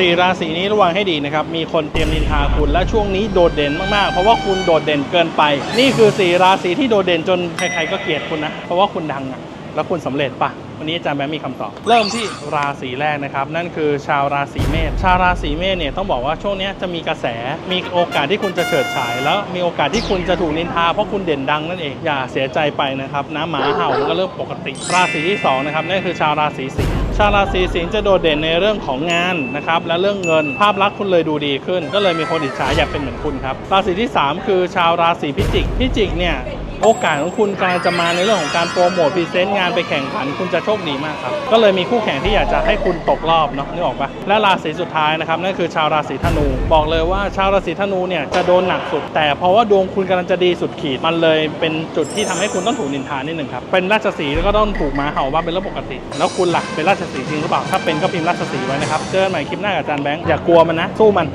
สี่ราศีนี้ระวังให้ดีนะครับ มีคนเตรียมนินทาคุณและช่วงนี้โดดเด่นมากๆ เพราะว่าคุณโดดเด่นเกินไป นี่คือสี่ราศีที่โดดเด่นจนใครๆก็เกลียดคุณนะ เพราะว่าคุณดังอะแล้วคุณสำเร็จปะวันนี้อาจารย์แบงค์มีคำตอบ เริ่มที่ราศีแรกนะครับ นั่นคือชาวราศีเมษชาวราศีเมษเนี่ยต้องบอกว่าช่วงนี้จะมีกระแสมีโอกาสที่คุณจะเฉิดฉาย แล้วมีโอกาสที่คุณจะถูกนินทาเพราะคุณเด่นดังนั่นเองอย่าเสียใจไปนะครับนะหมาเห่ามันก็เริ่มปกติ ราศีที่สองนะครับนั่นคือชาวราศีสิงห์ ชาวราศีสิงห์จะโดดเด่นในเรื่องของงานนะครับและเรื่องเงินภาพลักษณ์คุณเลยดูดีขึ้น ก็เลยมีคนอิจฉาอยากเป็นเหมือนคุณครับราศีที่ 3 คือชาวราศีพิจิกพิจิกเนี่ย โอกาสของคุณกำลังจะมาในเรื่องของการโปรโมทพรีเซนต์งานไปแข่งขันคุณจะโชคดีมากครับ ก็เลยมีคู่แข่งที่อยากจะให้คุณตกรอบเนาะนึกออกปะและราศีสุดท้ายนะครับนั่นคือชาวราศีธนู บอกเลยว่าชาวราศีธนูเนี่ยจะโดนหนักสุด แต่เพราะว่าดวงคุณกำลังจะดีสุดขีดมันเลยเป็นจุดที่ทำให้คุณต้องถูกนินทานิดหนึ่งครับเป็นราชสีแล้วก็ต้องถูกหมาเห่าบ้างเป็นเรื่องปกติ แล้วคุณหล่ะเป็นราชสีจริงหรือเปล่าถ้าเป็นก็พิมพ์ราชสีไว้นะครับเจอกันใหม่คลิปหน้ากับอาจารย์แบงค์อย่ากลัวมันนะสู้มัน